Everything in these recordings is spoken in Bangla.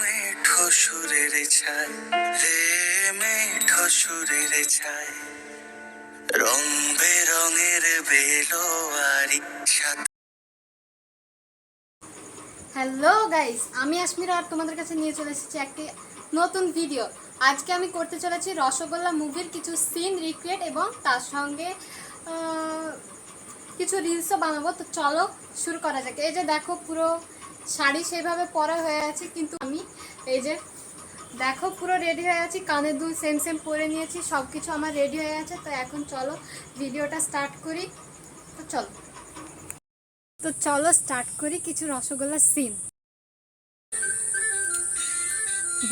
মেঠো সুরের ছায় রে মেঠো সুরের ছায় রং বেরঙের বেলোয়ারি সাথে হ্যালো গাইস আমি আশমিরা আর তোমাদের কাছে নিয়ে চলে এসেছি একটি নতুন ভিডিও আজকে আমি করতে চলেছি রসগোল্লা মুভির কিছু সিন রিক্রিয়েট এবং তার সঙ্গে কিছু রিলসও বানাবো। তো চলো শুরু করা যাক। এই যে দেখো পুরো শাড়ি সেভাবে পরা হয়ে আছে, কিন্তু আমি এই যে দেখো পুরো রেডি হয়ে আছি, কানের দুল সেম সেম পরে নিয়েছি সব কিছু আমার রেডি হয়ে আছে, তো এখন চলো ভিডিওটা স্টার্ট করি। তো চলো। তো চলো স্টার্ট করি কিছু রসগোল্লার সিন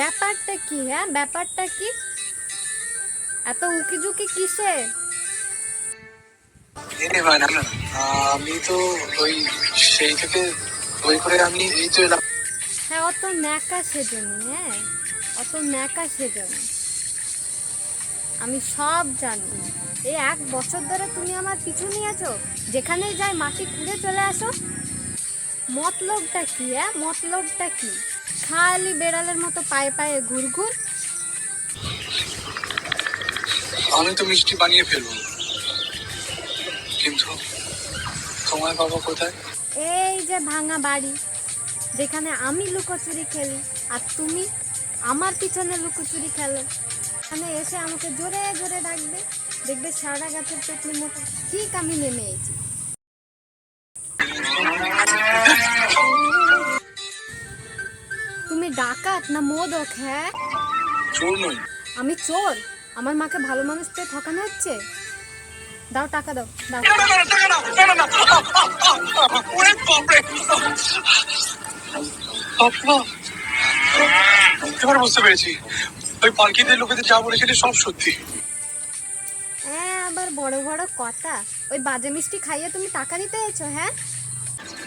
ব্যাপারটা কি হ্যাঁ? ব্যাপারটা কি? এত উকিঝুঁকি কিসে? আমি তো ওই সেই থেকে আমি হ্যাঁ অত ন্যাকা সেজনি হ্যাঁ অত ন্যাকা সেজনি আমি সব জানি এই এক বছর ধরে তুমি আমার পিছু নিয়েছো যেখানেই যাই মাটি কুড়ে চলে আসো মতলবটা কি হ্যাঁ মতলবটা কি খালি বেড়ালের মতো পায়ে পায়ে ঘুর ঘুরঘুর আমি তো মিষ্টি বানিয়ে ফেলব কিন্তু তোমার বাবা কোথায় এই যে ভাঙা বাড়ি যেখানে আমি লুকোচুরি খেলি আর তুমি আমার পিছনে লুকোচুরি খেলো। এখানে এসে আমাকে জোরে জোরে ডাকবে দেখবে সারা গাছের পেটলির মতো ঠিক আমি নেমে এসেছি। তুমি ডাকাত না মোদক হ্যাঁ? আমি চোর। আমার মাকে ভালো মানুষ পেয়ে ঠকানো হচ্ছে? দাও টাকা দাও দাও। এবার বুঝতে পেরেছি। ওই পালকিতে লোকেদের যা বলেছিলি সব সত্যি। হ্যাঁ আবার বড় বড় কথা। ওই বাজে মিষ্টি খাইয়ে তুমি টাকা নিতে এসো হ্যাঁ?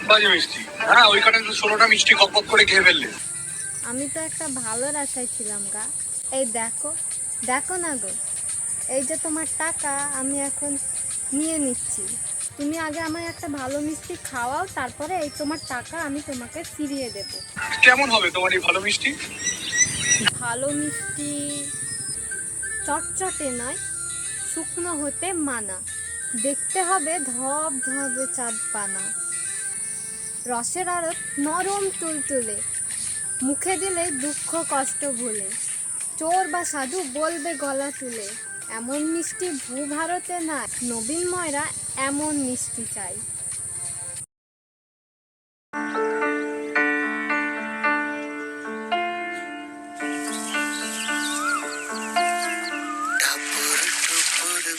বাজে মিষ্টি। হ্যাঁ ওই কারণে ষোলোটা মিষ্টি কপ কপ করে খেয়ে ফেললে। আমি তো একটা ভালো রাস্তায় ছিলাম গা। এই দেখো দেখো না গো। এই যে তোমার টাকা আমি এখন নিয়ে নিচ্ছি। তুমি আগে আমায় একটা ভালো মিষ্টি খাওয়াও তারপরে এই তোমার টাকা আমি তোমাকে ফিরিয়ে দেব। কেমন হবে তোমার এই ভালো মিষ্টি? ভালো মিষ্টি চটচটে নয় শুকনো হতে মানা। দেখতে হবে ধপ ধবে চাঁদ পানা। রসের আরত নরম তুলতুলে মুখে দিলে দুঃখ কষ্ট ভুলে। চোর বা সাধু বলবে গলা তুলে। এমন মিষ্টি ভূ ভারতে না নবীন ময়রা এমন মিষ্টি চাই।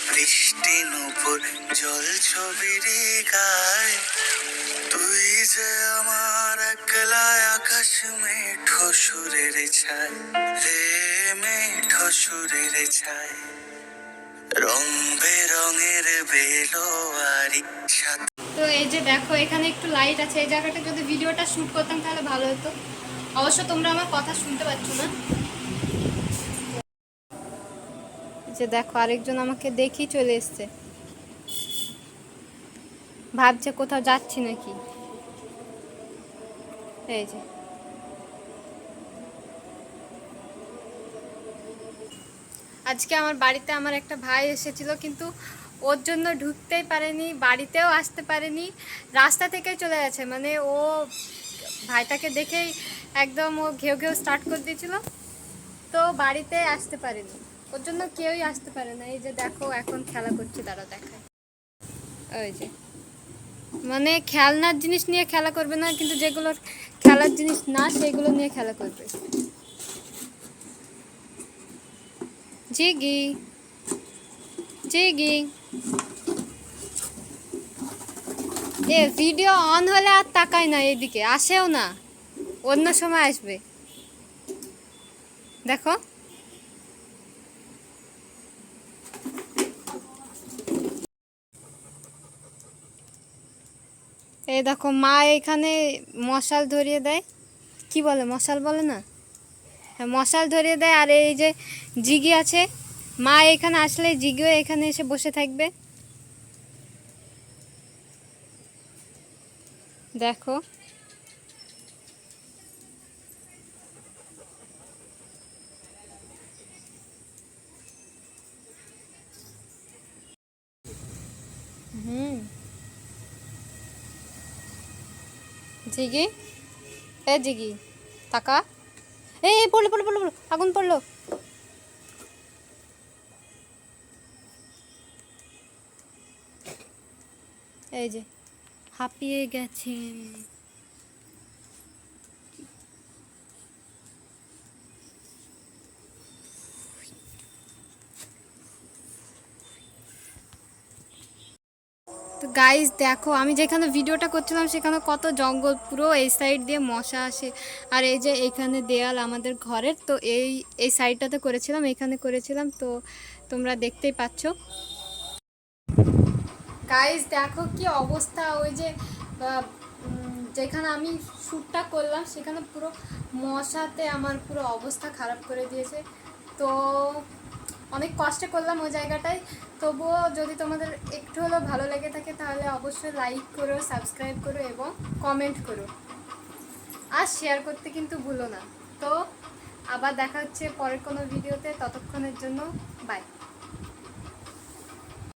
বৃষ্টি নুপুর, জল ছবির গায়। তুই যে আমার একলা আকাশ মেঠো সুরের ছায়, রে মেঠো সুরের ছায়। তো এই যে দেখো, এখানে একটু লাইট আছে। এই জায়গাটা যদি ভিডিওটা শ্যুট করতাম তাহলে ভালো হতো। অবশ্য তোমরা আমার কথা শুনতে পাচ্ছ না। যে দেখো, আরেকজন আমাকে দেখি চলে এসছে। ভাবছে কোথাও যাচ্ছি নাকি? এই যে। আজকে আমার বাড়িতে আমার একটা ভাই এসেছিল, কিন্তু ওর জন্য ঢুকতেই পারেনি, বাড়িতেও আসতে পারেনি, রাস্তা থেকে চলে গেছে। মানে ও ভাইটাকে দেখেই একদম ও ঘেউ ঘেউ স্টার্ট করে দিয়েছিল, তো বাড়িতে আসতে পারেনি। ওর জন্য কেউই আসতে পারে না। এই যে দেখো, এখন খেলা করছে তারা দেখায় ওই যে। মানে খেলনার জিনিস নিয়ে খেলা করবে না, কিন্তু যেগুলোর খেলার জিনিস না, সেগুলো নিয়ে খেলা করবে। জিগি জিগি। এ ভিডিও অন হলে আর তাকায় না এদিকে, আসেও না। অন্য সময় আসবে। দেখো। এই দেখো, মা এখানে মশাল ধরিয়ে দেয়। কি বলে, মশাল বলে না? মশাল ধরিয়ে দেয় আর এই যে জিগি আছে, মা এখানে আসলে জিগিও এখানে এসে বসে থাকবে। দেখো। হুম। জিগি? এ জিগি, তাকা। পড়ল পড়ল পড়ল পড়ল, আগুন পড়ল। এই যে হাঁপিয়ে গেছে তো গাইস দেখো, আমি যেখানে ভিডিওটা করছিলাম, সেখানে কত জঙ্গল, পুরো এই সাইড দিয়ে মশা আসে। আর এই যে এইখানে দেয়াল আমাদের ঘরের, তো এই এই সাইডটাতে করেছিলাম, এখানে করেছিলাম, তো তোমরা দেখতেই পাচ্ছ। গাইজ দেখো কি অবস্থা, ওই যে যেখানে আমি শ্যুটটা করলাম, সেখানে পুরো মশাতে আমার পুরো অবস্থা খারাপ করে দিয়েছে। তো অনেক কষ্টে করলাম ওই জায়গাটায়। তবুও যদি তোমাদের একটু হলেও ভালো লেগে থাকে তাহলে অবশ্যই লাইক করো সাবস্ক্রাইব করো এবং কমেন্ট করো। আর শেয়ার করতে কিন্তু ভুলো না। তো আবার দেখা হচ্ছে পরের কোনো ভিডিওতে ততক্ষণের জন্য বাই